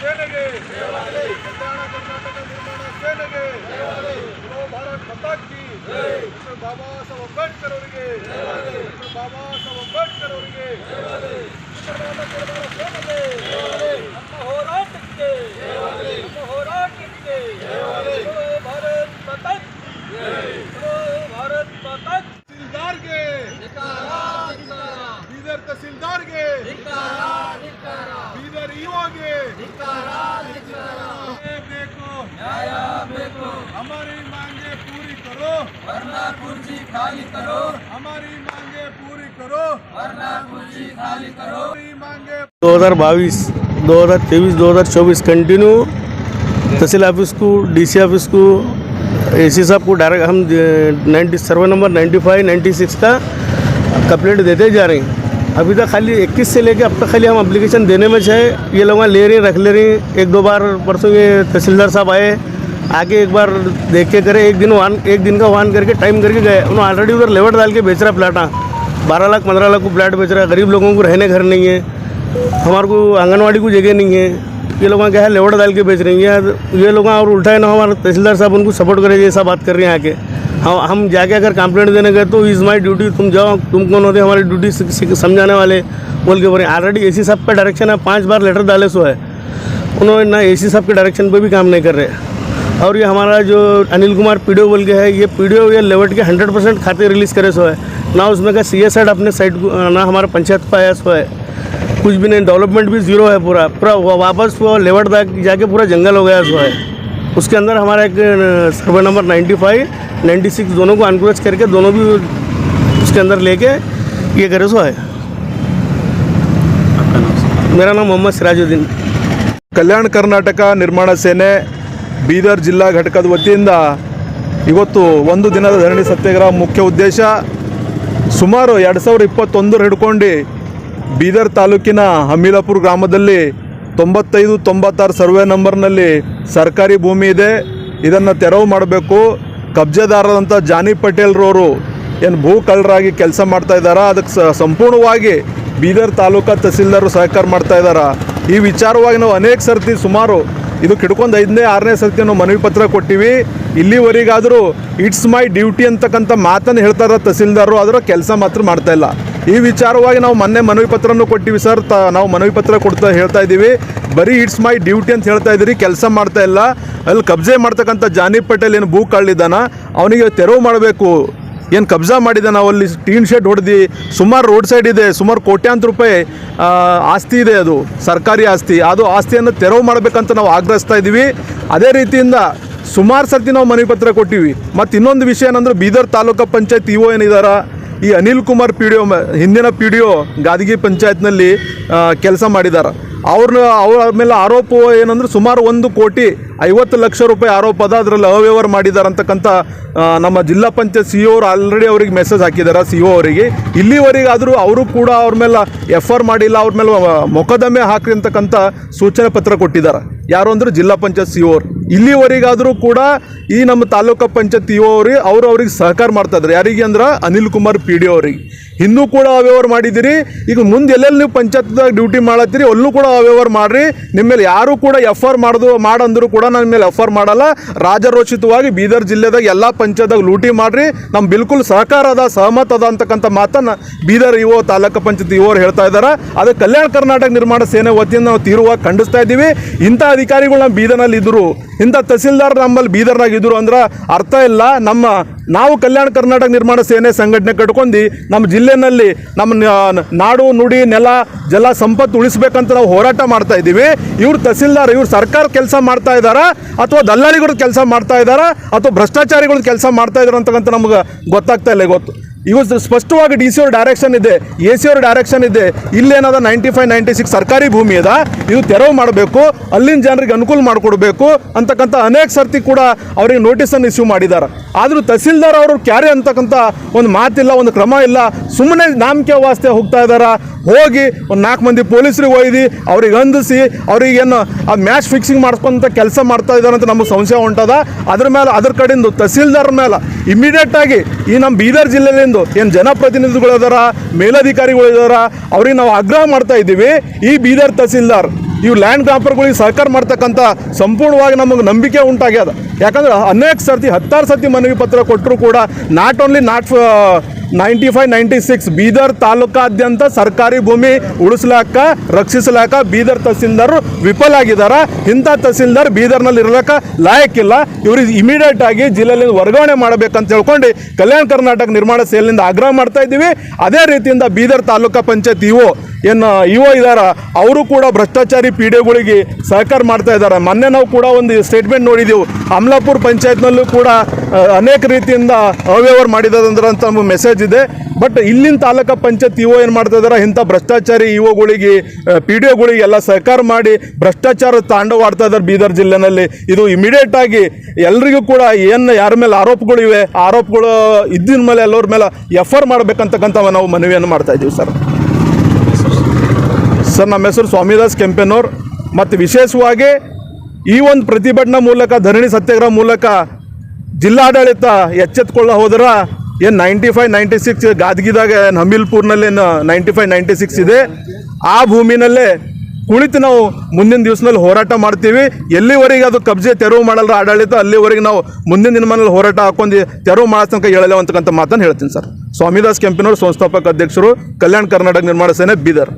ಸೇನೆಗೆ ಕಲ್ಯಾಣ ಕರ್ನಾಟಕ ನಿರ್ಮಾಣ ಸೇನೆಗೆ ಬೋಲೋ ಭಾರತ್ ಮಾತಾ ಕಿ ಡಾಕ್ಟರ್ ಬಾಬಾ ಸಾಹೇಬ್ ಅಂಬೇಡ್ಕರ್ ಅವರಿಗೆ ಡಾಕ್ಟರ್ ಬಾಬಾ ಸಾಹೇಬ್ ಅಂಬೇಡ್ಕರ್ ಅವರಿಗೆ ಕರ್ನಾಟಕ ನಿರ್ಮಾಣ ಸೇನೆಗೆ ನಮ್ಮ ಹೋರಾಟಕ್ಕೆ ನಮ್ಮ ಹೋರಾಟಕ್ಕೆ ಬೋಲೋ ಭಾರತ್ ಮಾತಾ ಕಿ ಬೋಲೋ ಭಾರತ್ ಮಾತಾ ಕಿ. ತಹಸೀಲ್ದಾರ್ಗೆ ಬೀದರ್ ತಹಸೀಲ್ದಾರ್ಗೆ दो देखो हमारी मांगे पूरी करो। वरना कुर्सी खाली करो। हमारी मांगे पूरी करो। वरना कुर्सी खाली करो। मांगे 2022 2023 2024 कंटिन्यू तहसील ऑफ़िस को डीसी ऑफ़िस को एसी साहब को डायरेक्ट हम नाइन्टी सर्वे नंबर 95, 96 का कंप्लेंट देते जा रहे हैं। अभी तक खाली 21 से लेके अब तक खाली हम एप्लीकेशन देने में चाहे ये लोग ले रही रख ले रही एक दो बार परसों ये तहसीलदार साहब आए। आके एक बार देख के करे। एक दिन वाहन एक दिन का वाहन करके टाइम करके गए। उन्होंने ऑलरेडी उधर लेवट डाल के बेच रहा प्लाटा बारह लाख, पंद्रह लाख को प्लाट बेच रहा है। गरीब लोगों को रहने घर नहीं है। हमारे को आंगनवाड़ी को जगह नहीं है। ये लोग क्या है लेवट डाल के बेच रही हैं। ये लोग और उल्टा है ना, हमारे तहसीलदार साहब उनको सपोर्ट करे ऐसा बात कर रहे हैं आके हम हम जाके अगर कंप्लेंट देने गए तो इज़ माई ड्यूटी तुम जाओ, तुम कौन होते हमारी ड्यूटी समझाने वाले। बोल के बोले ऑलरेडी ए सी साहब का डायरेक्शन है, पाँच बार लेटर डाले सो है। उन्होंने ना ए सी साहब के डायरेक्शन पे भी काम नहीं कर रहे। और ये हमारा जो अनिल कुमार पी बोल के है, ये पी ये लेवट के हंड्रेड परसेंट खाते रिलीज़ करे सो है। ना उसमें का सी एस अपने साइड ना हमारा पंचायत पर आया सो है। कुछ भी नहीं डेवलपमेंट भी ज़ीरो है पूरा पूरा वापस वो लेवट जाके पूरा जंगल हो गया सो है। उसके अंदर हमारा एक सर्वे नंबर 95 96 दोनों को अनक्रोच करके दोनों भी उसके अंदर लेके ये करे सो है मेरा नाम मोहम्मद सिराजुद्दीन ಕಲ್ಯಾಣ ಕರ್ನಾಟಕ ನಿರ್ಮಾಣ ಸೇನೆ ಬೀದರ್ ಜಿಲ್ಲಾ ಘಟಕದ ವತಿಯಿಂದ ಇವತ್ತು ಒಂದು ದಿನದ ಧರಣಿ ಸತ್ಯಾಗ್ರಹ ಮುಖ್ಯ ಉದ್ದೇಶ ಸುಮಾರು ಎರಡು ಸಾವಿರದ ಇಪ್ಪತ್ತೊಂದರ ಹಿಡ್ಕೊಂಡು ಬೀದರ್ ತಾಲೂಕಿನ ಹಮೀಲಾಪುರ ಗ್ರಾಮದಲ್ಲಿ ತೊಂಬತ್ತೈದು, ತೊಂಬತ್ತಾರು ಸರ್ವೆ ನಂಬರ್ನಲ್ಲಿ ಸರ್ಕಾರಿ ಭೂಮಿ ಇದೆ. ಇದನ್ನು ತೆರವು ಮಾಡಬೇಕು. ಕಬ್ಜೆದಾರರಂಥ ಜಾನಿ ಪಟೇಲ್ರವರು ಏನು ಭೂ ಕಳ್ಳರಾಗಿ ಕೆಲಸ ಮಾಡ್ತಾ ಇದ್ದಾರಾ? ಅದಕ್ಕೆ ಸಂಪೂರ್ಣವಾಗಿ ಬೀದರ್ ತಾಲೂಕಾ ತಹಸೀಲ್ದಾರರು ಸಹಕಾರ ಮಾಡ್ತಾ ಇದ್ದಾರಾ? ಈ ವಿಚಾರವಾಗಿ ನಾವು ಅನೇಕ ಸರ್ತಿ ಸುಮಾರು ಇದು ಕಿಡ್ಕೊಂಡು ಐದನೇ, ಆರನೇ ಸರ್ತಿ ನಾವು ಮನವಿ ಪತ್ರ ಕೊಟ್ಟಿವಿ. ಇಲ್ಲಿವರೆಗಾದರೂ, ಇಟ್ಸ್ ಮೈ ಡ್ಯೂಟಿ ಅಂತಕ್ಕಂಥ ಮಾತನ್ನು ಹೇಳ್ತಾರೆ ತಹಸೀಲ್ದಾರರು ಅದರ ಕೆಲಸ ಮಾತ್ರ ಮಾಡ್ತಾ ಇಲ್ಲ. ಈ ವಿಚಾರವಾಗಿ ನಾವು ಮೊನ್ನೆ ಮನವಿ ಪತ್ರನೂ ಕೊಟ್ಟಿವಿ ಸರ್. ನಾವು ಮನವಿ ಪತ್ರ ಕೊಡ್ತಾ ಹೇಳ್ತಾ ಇದ್ದೀವಿ. ಬರೀ ಇಟ್ಸ್ ಮೈ ಡ್ಯೂಟಿ ಅಂತ ಹೇಳ್ತಾ ಇದ್ದೀರಿ. ಕೆಲಸ ಮಾಡ್ತಾ ಇಲ್ಲ. ಅಲ್ಲಿ ಕಬ್ಜೆ ಮಾಡ್ತಕ್ಕಂಥ ಜಾನಿ ಪಟೇಲ್ ಏನು ಭೂ ಕಳ್ಳಿದ್ದಾನ ಅವನಿಗೆ ತೆರವು ಮಾಡಬೇಕು. ಏನು ಕಬ್ಜಾ ಮಾಡಿದ ನಾವು ಅಲ್ಲಿ ಟೀನ್ ಶೆಡ್ ಹೊಡೆದು. ಸುಮಾರು ರೋಡ್ ಸೈಡ್ ಇದೆ. ಸುಮಾರು ಕೋಟ್ಯಾಂತರ ರೂಪಾಯಿ ಆಸ್ತಿ ಇದೆ ಅದು. ಸರ್ಕಾರಿ ಆಸ್ತಿ. ಅದು ಆಸ್ತಿಯನ್ನು ತೆರವು ಮಾಡಬೇಕಂತ ನಾವು ಆಗ್ರಹಿಸ್ತಾ ಇದ್ದೀವಿ. ಅದೇ ರೀತಿಯಿಂದ ಸುಮಾರು ಸರ್ತಿ ನಾವು ಮನವಿ ಪತ್ರ ಕೊಟ್ಟಿವಿ. ಮತ್ತು ಇನ್ನೊಂದು ವಿಷಯ ಏನಂದ್ರೆ ಬೀದರ್ ತಾಲೂಕು ಪಂಚಾಯತ್ ಓ ಏನಿದಾರ ಈ Anil Kumar P D O ಹಿಂದಿನ ಪಿ ಡಿ ಒ ಗಾದಗಿ ಪಂಚಾಯತ್ನಲ್ಲಿ ಕೆಲಸ ಮಾಡಿದ್ದಾರೆ ಅವ್ರನ್ನ ಅವ್ರ ಮೇಲೆ ಆರೋಪ ಏನಂದ್ರೆ ಸುಮಾರು ಒಂದು ಕೋಟಿ ಐವತ್ತು ಲಕ್ಷ ರೂಪಾಯಿ ಆರೋಪ ಅದ, ಅದರಲ್ಲಿ ಅವ್ಯವಹಾರ ಮಾಡಿದ್ದಾರೆ ಅಂತಕ್ಕಂಥ ನಮ್ಮ ಜಿಲ್ಲಾ ಪಂಚಾಯತ್ ಸಿ ಇ ಆಲ್ರೆಡಿ ಅವ್ರಿಗೆ ಮೆಸೇಜ್ ಹಾಕಿದ್ದಾರೆ ಸಿ ಒ ಅವರಿಗೆ. ಇಲ್ಲಿವರೆಗಾದರೂ ಅವರು ಕೂಡ ಅವ್ರ ಮೇಲೆ ಎಫ್ ಆರ್ ಮಾಡಿಲ್ಲ, ಅವ್ರ ಮೇಲೆ ಮೊಕದ್ದಮೆ ಹಾಕಿ ಅಂತಕ್ಕಂಥ ಸೂಚನೆ ಪತ್ರ ಕೊಟ್ಟಿದ್ದಾರೆ ಯಾರು ಅಂದ್ರೆ ಜಿಲ್ಲಾ ಪಂಚಾಯತ್ ಸಿ ಅವ್ರು. ಇಲ್ಲಿವರೆಗಾದರೂ ಕೂಡ ಈ ನಮ್ಮ ತಾಲೂಕು ಪಂಚಾಯತ್ ಇ ಅವ್ರಿಗೆ, ಅವರು ಅವ್ರಿಗೆ ಸಹಕಾರ ಮಾಡ್ತಾ ಇದ್ದಾರೆ. ಯಾರಿಗೆ ಅಂದ್ರೆ ಅನಿಲ್ ಕುಮಾರ್ ಪಿ ಡಿ ಅವರಿಗೆ. ಹಿಂದೂ ಕೂಡ ಅವ್ಯವಹಾರ ಮಾಡಿದ್ದೀರಿ. ಈಗ ಮುಂದೆ ಎಲ್ಲೆಲ್ಲಿ ನೀವು ಪಂಚಾಯತ್ದಾಗ ಡ್ಯೂಟಿ ಮಾಡತ್ತೀರಿ, ಅಲ್ಲೂ ಕೂಡ ಅವ್ಯವಹಾರ ಮಾಡಿರಿ. ನಿಮ್ಮ ಮೇಲೆ ಯಾರು ಕೂಡ ಎಫ್ ಆರ್ ಮಾಡ್ದು, ಮಾಡಂದ್ರು ಕೂಡ ನನ್ನ ಮೇಲೆ ಎಫ್ ಆರ್ ಮಾಡಲ್ಲ. ರಾಜರೋಚಿತವಾಗಿ ಬೀದರ್ ಜಿಲ್ಲೆದಾಗ ಎಲ್ಲ ಪಂಚಾಯತ್ದಾಗ ಲೂಟಿ ಮಾಡಿರಿ. ನಮ್ಮ ಬಿಲ್ಕುಲ್ ಸಹಕಾರ ಅದ, ಸಹಮತ ಅದ ಅಂತಕ್ಕಂಥ ಮಾತನ್ನು ಬೀದರ್ ಇಒ ತಾಲೂಕು ಪಂಚಾಯತ್ ಇವರು ಹೇಳ್ತಾ ಇದ್ದಾರೆ ಅದು ಕಲ್ಯಾಣ ಕರ್ನಾಟಕ ನಿರ್ಮಾಣ ಸೇನೆ ವತಿಯಿಂದ ನಾವು ತೀವ್ರವಾಗಿ ಖಂಡಿಸ್ತಾ ಇದ್ದೀವಿ. ಇಂಥ ಅಧಿಕಾರಿಗಳು ನಮ್ಮ ಬೀದರ್ನಲ್ಲಿ ಇದ್ದರು ಇಂಥ ತಹಸೀಲ್ದಾರ್ ನಮ್ಮಲ್ಲಿ ಬೀದರ್ನಾಗ ಇದ್ದರು ಅಂದ್ರೆ ಅರ್ಥ ಇಲ್ಲ. ನಮ್ಮ ನಾವು ಕಲ್ಯಾಣ ಕರ್ನಾಟಕ ನಿರ್ಮಾಣ ಸೇನೆ ಸಂಘಟನೆ ಕಟ್ಕೊಂಡು ನಮ್ಮ ಜಿಲ್ಲೆನಲ್ಲಿ ನಮ್ಮ ನಾಡು, ನುಡಿ, ನೆಲ, ಜಲ ಸಂಪತ್ತು ಉಳಿಸ್ಬೇಕಂತ ನಾವು ಹೋರಾಟ ಮಾಡ್ತಾ ಇದ್ದೀವಿ. ಇವ್ರು ತಹಸೀಲ್ದಾರ್, ಇವ್ರು ಸರ್ಕಾರ ಕೆಲಸ ಮಾಡ್ತಾ ಇದ್ದಾರಾ? ಅಥವಾ ದಲ್ಲಾಳಿಗಳ ಕೆಲಸ ಮಾಡ್ತಾ ಇದ್ದಾರಾ? ಅಥವಾ ಭ್ರಷ್ಟಾಚಾರಿಗಳ ಕೆಲಸ ಮಾಡ್ತಾ ಇದ್ದಾರೆ ಅಂತಕ್ಕಂಥ ನಮ್ಗೆ ಗೊತ್ತಾಗ್ತಾ ಇಲ್ಲ ಗೊತ್ತು. ಇವು ಸ್ಪಷ್ಟವಾಗಿ ಡಿ ಸಿ ಅವ್ರ ಡೈರೆಕ್ಷನ್ ಇದೆ ಎ ಸಿ ಅವ್ರ ಡೈರೆಕ್ಷನ್ ಇದೆ. ಇಲ್ಲೇನದ ನೈಂಟಿ ಫೈವ್ ನೈಂಟಿ ಸಿಕ್ಸ್ ಸರ್ಕಾರಿ ಭೂಮಿ ಅದ, ಇದು ತೆರವು ಮಾಡಬೇಕು, ಅಲ್ಲಿನ ಜನರಿಗೆ ಅನುಕೂಲ ಮಾಡಿಕೊಡ್ಬೇಕು ಅಂತಕ್ಕಂಥ ಅನೇಕ ಸರ್ತಿ ಕೂಡ ಅವರಿಗೆ ನೋಟಿಸನ್ನು ಇಶ್ಯೂ ಮಾಡಿದ್ದಾರೆ. ಆದರೂ ತಹಸೀಲ್ದಾರ್ ಅವರು ಕ್ಯಾರೆ ಅಂತಕ್ಕಂಥ ಒಂದು ಮಾತಿಲ್ಲ, ಒಂದು ಕ್ರಮ ಇಲ್ಲ ಸುಮ್ಮನೆ ನಾಮಕೆ ವಾಸ್ತೆ ಹೋಗ್ತಾ ಇದ್ದಾರೆ? ಹೋಗಿ ಒಂದು ನಾಲ್ಕು ಮಂದಿ ಪೊಲೀಸರಿಗೆ ಒಯ್ದು, ಅವ್ರಿಗೆ ಅಂದಿಸಿ ಅವ್ರಿಗೇನು ಆ ಮ್ಯಾಚ್ ಫಿಕ್ಸಿಂಗ್ ಮಾಡಿಸ್ಕೊಂತ ಕೆಲಸ ಮಾಡ್ತಾ ಇದ್ದಾರೆ ಅಂತ ನಮಗೆ ಸಂಶಯ ಹೊಂಟದ ಅದ್ರ ಮೇಲೆ, ಅದ್ರ ಕಡೆಯಿಂದ ತಹಸೀಲ್ದಾರ್ ಮೇಲೆ ಇಮಿಡಿಯೇಟ್ ಆಗಿ ಈ ನಮ್ಮ ಬೀದರ್ ಜಿಲ್ಲೆಯಿಂದ ಏನು ಜನಪ್ರತಿನಿಧಿಗಳು ಮೇಲಧಿಕಾರಿಗಳಿದಾರ ಅವ್ರಿಗೆ ನಾವು ಆಗ್ರಹ ಮಾಡ್ತಾ ಇದ್ದೀವಿ. ಈ ಬೀದರ್ ತಹಸೀಲ್ದಾರ್. ಇವು ಲ್ಯಾಂಡ್ ಗ್ರಾಪರ್ಗಳಿಗೆ ಸಹಕಾರ ಮಾಡ್ತಕ್ಕಂಥ ಸಂಪೂರ್ಣವಾಗಿ ನಮಗೆ ನಂಬಿಕೆ ಉಂಟಾಗ್ಯದ. ಯಾಕಂದ್ರೆ ಅನೇಕ ಸರ್ತಿ, ಹತ್ತಾರು ಸರ್ತಿ ಮನವಿ ಪತ್ರ ಕೊಟ್ಟರು ಕೂಡ not only not ninety five ninety six Bidar ತಾಲೂಕಾದ್ಯಂತ ಸರ್ಕಾರಿ ಭೂಮಿ ಉಳಿಸ್ಲಾಕ, ರಕ್ಷಿಸಲಾಕ ಬೀದರ್ ತಹಸೀಲ್ದಾರ್ ವಿಫಲ ಆಗಿದ್ದಾರೆ ಇಂಥ ತಹಸೀಲ್ದಾರ್ ಬೀದರ್ನಲ್ಲಿ ಇರ್ಲಕ್ಕ ಲಾಯಕ್ಕಿಲ್ಲ ಇವ್ರಿಗೆ ಇಮಿಡಿಯೇಟ್ ಆಗಿ ಜಿಲ್ಲೆಯಲ್ಲಿ ವರ್ಗಾವಣೆ ಮಾಡಬೇಕಂತ ಹೇಳ್ಕೊಂಡು ಕಲ್ಯಾಣ ಕರ್ನಾಟಕ ನಿರ್ಮಾಣ ಸೇಲಿನಿಂದ ಆಗ್ರಹ ಮಾಡ್ತಾ ಇದ್ದೀವಿ. ಅದೇ ರೀತಿಯಿಂದ ಬೀದರ್ ತಾಲೂಕಾ ಪಂಚಾಯತ್ ಇಒ ಏನು ಇಒ ಇದ್ದಾರ ಅವರು ಕೂಡ ಭ್ರಷ್ಟಾಚಾರಿ ಪೀಡೆಗಳಿಗೆ ಸಹಕಾರ ಮಾಡ್ತಾ ಇದ್ದಾರೆ ಮೊನ್ನೆ ನಾವು ಕೂಡ ಒಂದು ಸ್ಟೇಟ್ಮೆಂಟ್ ನೋಡಿದೆವು. ಅಮಲಾಪುರ ಪಂಚಾಯತ್ನಲ್ಲೂ ಕೂಡ ಅನೇಕ ರೀತಿಯಿಂದ ಅವ್ಯವಹಾರ ಮಾಡಿದಂದ್ರೆ ಅಂತ ನಮ್ಮ ಮೆಸೇಜ್ ಇದೆ. ಬಟ್ ಇಲ್ಲಿನ ತಾಲೂಕಾ ಪಂಚಾಯತ್ ಇಒ ಏನು ಮಾಡ್ತಾ ಇದಾರೆ, ಇಂಥ ಭ್ರಷ್ಟಾಚಾರಿ ಇಒಗಳಿಗೆ ಪಿ ಡಿ ಒಗಳಿಗೆ ಎಲ್ಲ ಸಹಕಾರ ಮಾಡಿ ಭ್ರಷ್ಟಾಚಾರ ತಾಂಡವಾಡ್ತಾ ಇದ್ದಾರೆ ಬೀದರ್ ಜಿಲ್ಲೆನಲ್ಲಿ. ಇದು ಇಮಿಡಿಯೇಟ್ ಆಗಿ ಎಲ್ರಿಗೂ ಕೂಡ ಏನು ಯಾರ ಮೇಲೆ ಆರೋಪಗಳಿವೆ ಆರೋಪಗಳು ಇದ್ದಿನ ಮೇಲೆ ಎಲ್ಲರ ಮೇಲೆ ಎಫರ್ ಆರ್ ಮಾಡಬೇಕಂತಕ್ಕಂಥ ನಾವು ಮನವಿಯನ್ನು ಮಾಡ್ತಾ ಇದ್ದೀವಿ ಸರ್. ಸರ್, ನಮ್ಮ ಹೆಸರು ಸ್ವಾಮಿದಾಸ್ ಕೆಂಪೆನೋರ್ ಮತ್ತು ವಿಶೇಷವಾಗಿ ಈ ಒಂದು ಪ್ರತಿಭಟನಾ ಮೂಲಕ, ಧರಣಿ ಸತ್ಯಾಗ್ರಹ ಮೂಲಕ ಜಿಲ್ಲಾಡಳಿತ ಎಚ್ಚೆತ್ಕೊಳ್ಳ ಹೋದ್ರ ಏನು ನೈಂಟಿ ಫೈವ್ ನೈಂಟಿ ಸಿಕ್ಸ್ ಗಾದಗಿದಾಗ ಏನು ಹಮೀಲ್ಪುರ್ನಲ್ಲಿ ಏನು ನೈಂಟಿ ಫೈವ್ ನೈಂಟಿ ಸಿಕ್ಸ್ ಇದೆ. ಆ ಭೂಮಿನಲ್ಲೇ ಕುಳಿತು ನಾವು ಮುಂದಿನ ದಿವಸದಲ್ಲಿ ಹೋರಾಟ ಮಾಡ್ತೀವಿ. ಎಲ್ಲಿವರೆಗೆ ಅದು ಕಬ್ಜೆ ತೆರವು ಮಾಡಲ್ಲ ಆಡಳಿತ, ಅಲ್ಲಿವರೆಗೆ ನಾವು ಮುಂದಿನ ದಿನಮಾನಲ್ಲಿ ಹೋರಾಟ ಹಾಕೊಂಡು ತೆರವು ಮಾಡೋ ತನಕ ಹೇಳಲ್ಲ ಅಂತಕ್ಕಂಥ ಮಾತನ್ನು ಹೇಳ್ತೀನಿ ಸರ್. ಸ್ವಾಮಿದಾಸ್ ಕೆಂಪಿನವರು, ಸಂಸ್ಥಾಪಕ ಅಧ್ಯಕ್ಷರು, ಕಲ್ಯಾಣ ಕರ್ನಾಟಕ ನಿರ್ಮಾಣ ಸೇನೆ, ಬೀದರ್.